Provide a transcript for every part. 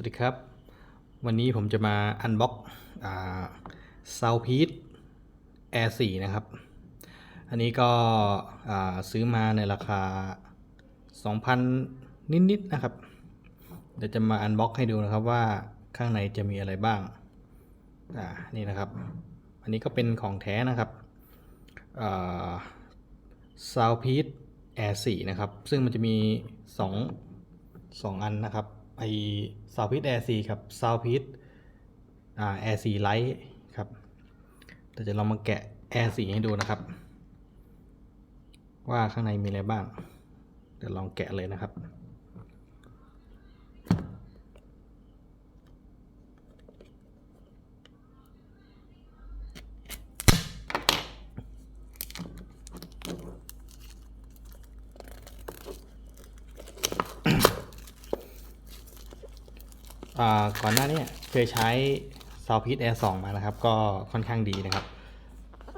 วัสดีครับ วันนี้ผมจะมาอันบ็อกซาวพีทแอร์4นะครับ อันนี้ก็ซื้อมาในราคา 2,000 นิดๆนะครับ เดี๋ยวจะมาอันบ็อกให้ดูนะครับว่าข้างในจะมีอะไรบ้าง อ่า นี่นะครับ อันนี้ก็เป็นของแท้นะครับซาวพีทแอร์4นะครับ ซึ่งมันจะมี 2 2 อันนะครับ ไอซาวพีทแอร์4ครับซาวพีทอ่าแอร์4ไลท์ครับเดี๋ยวจะลองมาแกะแอร์4ให้ดูนะครับ ว่าข้างในมีอะไรบ้างเดี๋ยวลองแกะเลยนะครับ ก่อนหน้านี้เคยใช้ s o u t h p i t Air 2มานะครับ ก็ค่อนข้างดีนะครับ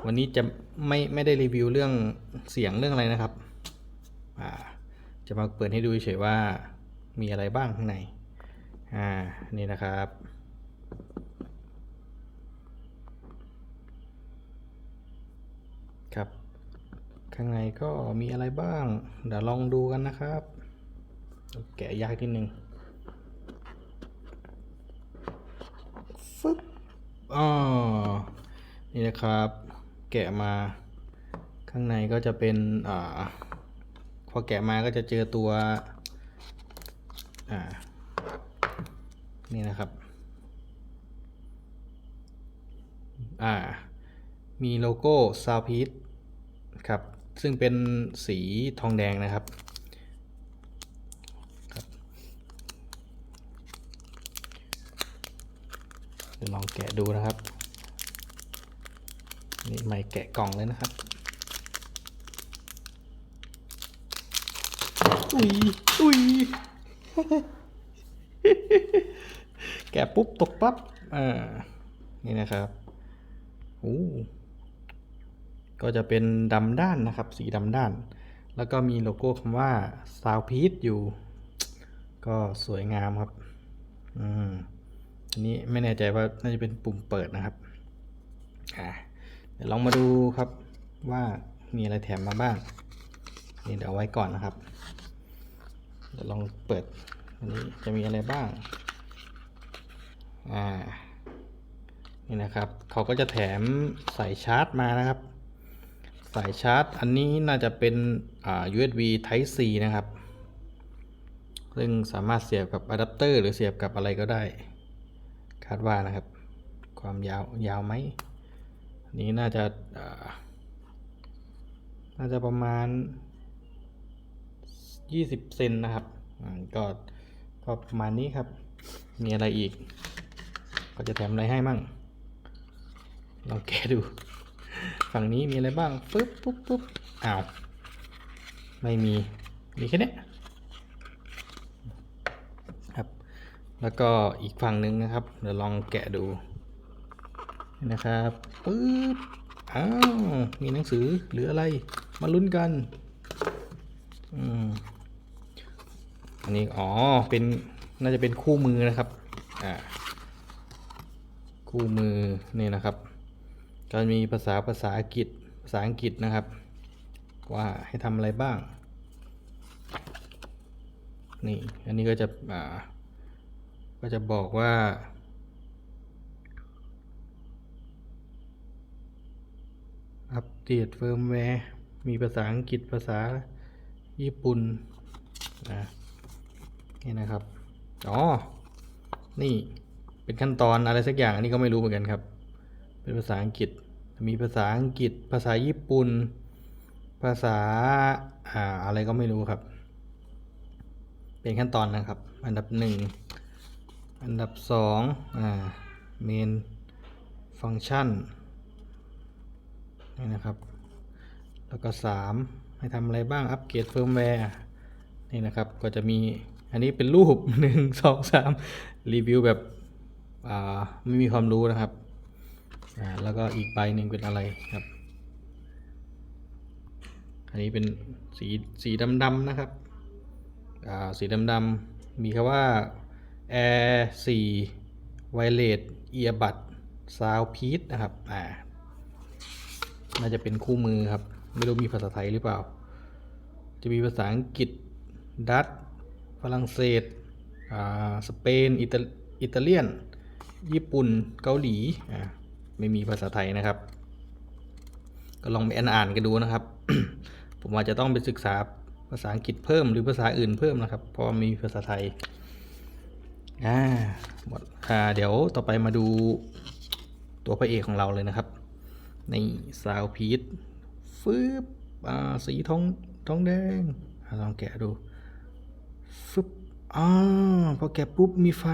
วันนี้จะไม่ไม่ได้รีวิวเรื่องเสียงเรื่องอะไรนะครับ จะมาเปิดให้ดูเฉยว่ามีอะไรบ้างข้างใน อ่า นี่นะครับครับ ข้างในก็มีอะไรบ้าง เดี๋ยวลองดูกันนะครับ แกะยากนิดนึง ฟึบอ๋อนี่นะครับ แกะมา ข้างในก็จะเป็นอ่าพอแกะมาก็จะเจอตัว อ่า นี่นะครับ อ่า มีโลโก้ s o u t p i e c ครับ ซึ่งเป็นสีทองแดงนะครับ เดี๋ยวลองแกะดูนะครับ นี่ไม่แกะกล่องเลยนะครับอุ้ยอุ้ยแกะปุ๊บตกปั๊บอ่านี่นะครับโอ้ก็จะเป็นดำด้านนะครับ สีดำด้าน แล้วก็มีโลโก้คำว่า s o u t p i e c อยู่ ก็สวยงามครับ อืม อันนี้ไม่แน่ใจว่าน่าจะเป็นปุ่มเปิดนะครับอ่าเดี๋ยวลองมาดูครับว่ามีอะไรแถมมาบ้างนี่เดี๋ยวเอาไว้ก่อนนะครับเดี๋ยวลองเปิดอันนี้จะมีอะไรบ้างอ่านี่นะครับเขาก็จะแถมสายชาร์จมานะครับ สายชาร์จ อันนี้น่าจะเป็นอ่า USB Type C นะครับ ซึ่งสามารถเสียบกับอะแดปเตอร์หรือเสียบกับอะไรก็ได้าดว่านะครับ ความยาวยาวไหมนนี้น่าจะน่าจะประมาณ 20 เซนนะครับอ่าก็ก็ประมาณนี้ครับ มีอะไรอีก ก็จะแถมอะไรให้มั่งลองแกะดู ฝั่งนี้มีอะไรบ้างปุ๊บปุ๊บปุ๊บอ้าว ไม่มี มีแค่เนี้ยครับ แล้วก็อีกฝั่งหนึ่งนะครับ เดี๋ยวลองแกะดูนะครับปึ๊บอ้าวมีหนังสือหรืออะไรมาลุ้นกันอืมอันนี้อ๋อเป็นน่าจะเป็นคู่มือนะครับอ่าคู่มือนี่นะครับก็มีภาษาภาษาอังกฤษภาษาอังกฤษนะครับ ว่าให้ทำอะไรบ้าง นี่ อันนี้ก็จะอ่า ก็จะบอกว่า อัปเดตเฟิร์มแวร์ มีภาษาอังกฤษภาษาญี่ปุ่นนะนี่นะครับ อ๋อ นี่เป็นขั้นตอนอะไรสักอย่าง อันนี้ก็ไม่รู้เหมือนกันครับ เป็นภาษาอังกฤษ มีภาษาอังกฤษ ภาษาญี่ปุ่น ภาษาอ่าอะไรก็ไม่รู้ครับ เป็นขั้นตอนนะครับ อันดับหนึ่ง อันดับสองอ่าเมนฟังก์ชันนี่นะครับ แล้วก็สามให้ทำอะไรบ้างอัปเกรดเฟิร์มแวร์นี่นะครับก็จะมีอันนี้เป็นรูปหนึ่งสองสามรีวิวแบบอ่าไม่มีความรู้นะครับอ่าแล้วก็อีกใบหนึ่งเป็นอะไรครับ อันนี้เป็นสีสีดำๆนะครับอ่าสีดำๆมีคำว่า Air 4 Wireless Earbud Sound Piece นะครับ อ่า น่าจะเป็นคู่มือครับ ไม่รู้มีภาษาไทยหรือเปล่า จะมีภาษาอังกฤษ ดัตฝรั่งเศส อ่า สเปน อิตาอิตาเลียน ญี่ปุ่น เกาหลี อ่า ไม่มีภาษาไทยนะครับ ก็ลองไปอ่านกันดูนะครับ ผมอาจจะต้องไปศึกษาภาษาอังกฤษเพิ่มหรือภาษาอื่นเพิ่มนะครับ เพราะว่มีภาษาไทย อ่าหมดอ่าเดี๋ยวต่อไปมาดูตัวพระเอกของเราเลยนะครับ ในซาวพีทฟืบอ่าสีทองทองแดงลองแกะดูฟึบอ่าพอแกะปุ๊บมีไฟ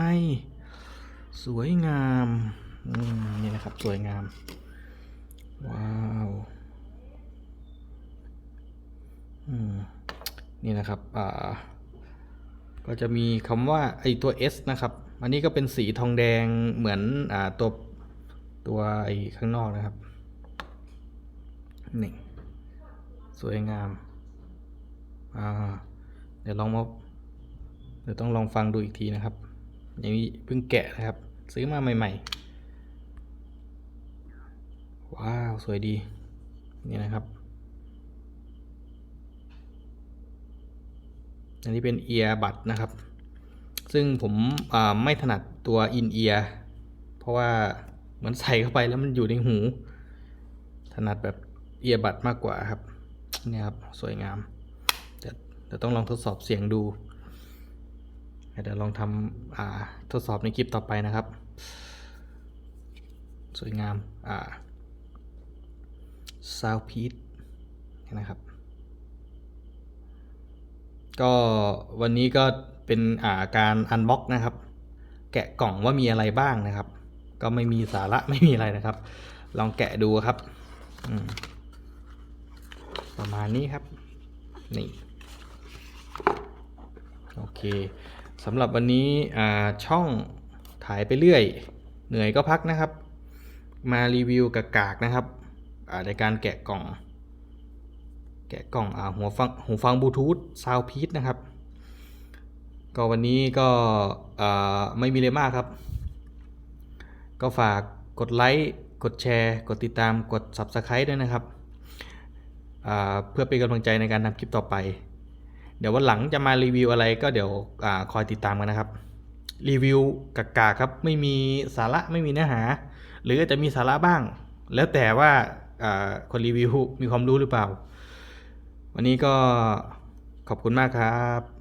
สวยงามอืมนี่นะครับสวยงาม ว้าวอืมนี่นะครับอ่า ก็จะมีคำว่าไอตัว S นะครับ อันนี้ก็เป็นสีทองแดงเหมือนอ่าตัวตัวไอข้างนอกนะครับนี่สวยงามอ่าเดี๋ยวลองมาเดี๋ยวต้องลองฟังดูอีกทีนะครับ อย่างนี้เพิ่งแกะนะครับ ซื้อมาใหม่ ๆ ว้าว สวยดี นี่นะครับ อันนี้เป็นเอียร์บัดนะครับ ซึ่งผมไม่ถนัดตัวอินเอียร์เพราะว่าเหมือนใส่เข้าไปแล้วมันอยู่ในหู ถนัดแบบเอียร์บัดมากกว่าครับนี่ครับสวยงามเดี๋ยวต้องลองทดสอบเสียงดูเดี๋ยวลองทำทดสอบในคลิปต่อไปนะครับ สวยงามอ่าซาวพีทนะครับ ก็วันนี้ก็เป็นอ่าการอันบ็อกนะครับ แกะกล่องว่ามีอะไรบ้างนะครับ ก็ไม่มีสาระไม่มีอะไรนะครับ ลองแกะดูครับประมาณนี้ครับ นี่โอเคสำหรับวันนี้ช่องถ่ายไปเรื่อย เหนื่อยก็พักนะครับ มารีวิวกากากๆนะครับในการแกะกล่อง แกะกล่องอ่าหัวฟังหูฟังบลูทูธซาวพีทนะครับ ก็วันนี้ก็ไม่มีอะไรมากครับ ก็ฝากกดไลค์กดแชร์ กดติดตามกด Subscribe ด้วยนะครับ เพื่อเป็นกำลังใจในการทำคลิปต่อไป เดี๋ยววันหลังจะมารีวิวอะไรก็เดี๋ยวอคอยติดตามกันนะครับ รีวิวกากาครับ ไม่มีสาระไม่มีเนื้อหา หรืออาจจะมีสาระบ้าง แล้วแต่ว่าคนรีวิวมีความรู้หรือเปล่า วันนี้ก็ขอบคุณมากครับ